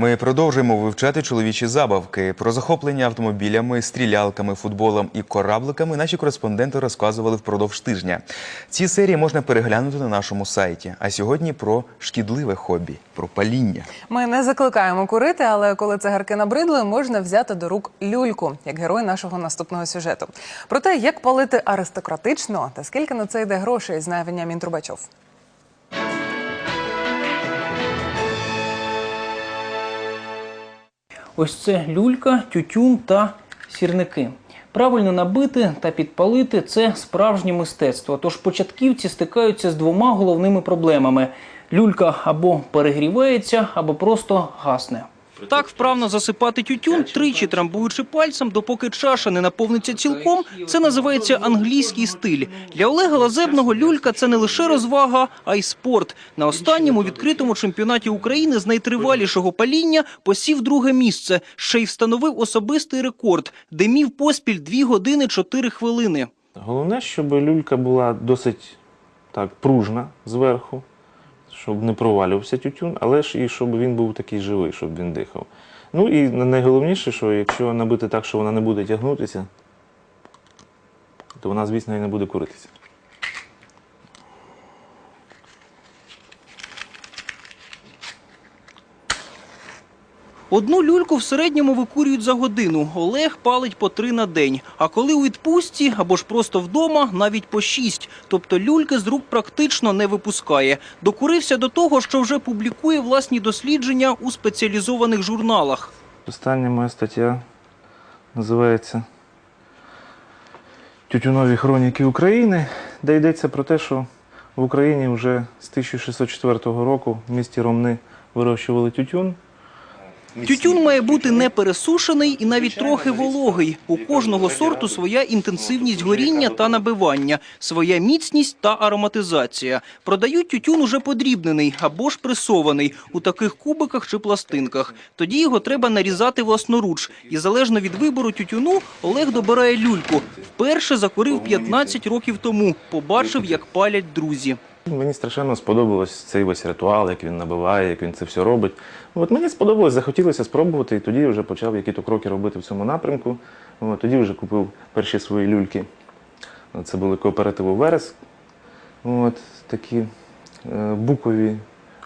Ми продовжуємо вивчати чоловічі забавки. Про захоплення автомобілями, стрілялками, футболом і корабликами наші кореспонденти розказували впродовж тижня. Ці серії можна переглянути на нашому сайті. А сьогодні про шкідливе хобі, про паління. Ми не закликаємо курити, але коли цигарки набридли, можна взяти до рук люльку, як герой нашого наступного сюжету. Про те, як палити аристократично та скільки на це йде грошей, знає Веніамін Трубачов. Ось це люлька, тютюн та сірники. Правильно набити та підпалити це справжнє мистецтво. Тож початківці стикаються з двома головними проблемами: люлька або перегрівається, або просто гасне. Так вправно засипати тютюн, тричі трамбуючи пальцем, допоки чаша не наповниться цілком. Це називається англійський стиль. Для Олега Лазебного люлька це не лише розвага, а й спорт. На останньому відкритому чемпіонаті України з найтривалішого паління посів друге місце. Ще й встановив особистий рекорд, де мів поспіль 2 години 4 хвилини. Головне, щоб люлька була досить так пружна зверху, щоб не провалювався тютюн, але ж і щоб він був такий живий, щоб він дихав. Ну і найголовніше, що якщо набити так, що вона не буде тягнутися, то вона, звісно, і не буде куритися. Одну люльку в середньому викурюють за годину. Олег палить по три на день. А коли у відпустці або ж просто вдома, навіть по шість. Тобто люльки з рук практично не випускає. Докурився до того, що вже публікує власні дослідження у спеціалізованих журналах. Остання моя стаття називається Тютюнові хроніки України, де йдеться про те, що в Україні вже з 1604 року в місті Ромни вирощували тютюн. Тютюн має бути не пересушений і навіть трохи вологий. У кожного сорту своя інтенсивність горіння та набивання, своя міцність та ароматизація. Продають тютюн уже подрібнений або ж пресований у таких кубиках чи пластинках. Тоді його треба нарізати власноруч. І залежно від вибору тютюну, Олег добирає люльку. Вперше закурив 15 років тому. Побачив, як палять друзі. Мені страшенно сподобалось цей весь ритуал, як він набиває, як він це все робить. От мені сподобалось, захотілося спробувати, і тоді вже почав які-то кроки робити в цьому напрямку. От, тоді вже купив перші свої люльки. Це були кооперативи Верес. От, такі е, букові,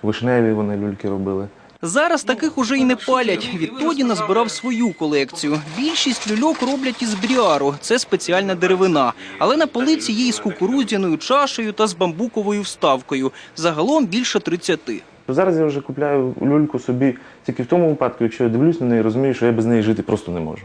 вишневі вони люльки робили. Зараз таких уже й не палять. Відтоді назбирав свою колекцію. Більшість люльок роблять із бріару. Це спеціальна деревина. Але на полиці є із кукурудзяною чашею та з бамбуковою вставкою. Загалом більше 30. Зараз я вже купляю люльку собі тільки в тому випадку, якщо я дивлюсь на неї, розумію, що я без неї жити просто не можу.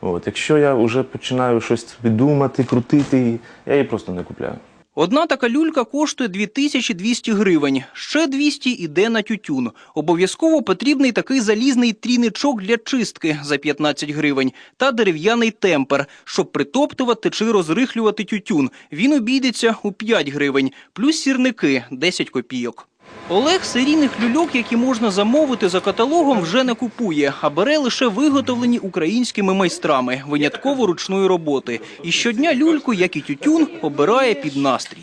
От, якщо я вже починаю щось думати, крутити я її просто не купляю. Одна така люлька коштує 2200 гривень. Ще 200 іде на тютюн. Обов'язково потрібний такий залізний тріничок для чистки за 15 гривень та дерев'яний темпер, щоб притоптувати чи розрихлювати тютюн. Він обійдеться у 5 гривень, плюс сірники 10 копійок. Олег серійних люльок, які можна замовити за каталогом, вже не купує, а бере лише виготовлені українськими майстрами, винятково ручної роботи. І щодня люльку, як і тютюн, обирає під настрій.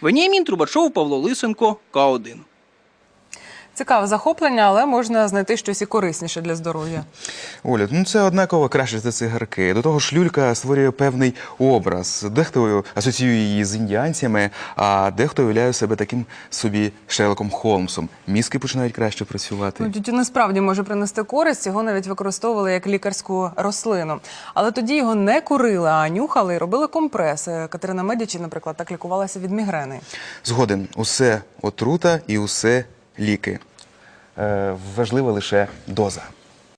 Веніамін Трубачов, Павло Лисенко, К1. Цікаве захоплення, але можна знайти щось і корисніше для здоров'я. Оля, ну це однаково краще за цигарки. До того ж, люлька створює певний образ. Дехто асоціює її з індіанцями, а дехто уявляє себе таким собі Шерлоком Холмсом. Мізки починають краще працювати. Ну, тютюн насправді може принести користь, його навіть використовували як лікарську рослину. Але тоді його не курили, а нюхали і робили компреси. Катерина Медічі, наприклад, так лікувалася від мігрени. Згоден, усе отрута і усе ліки. Е, важлива лише доза.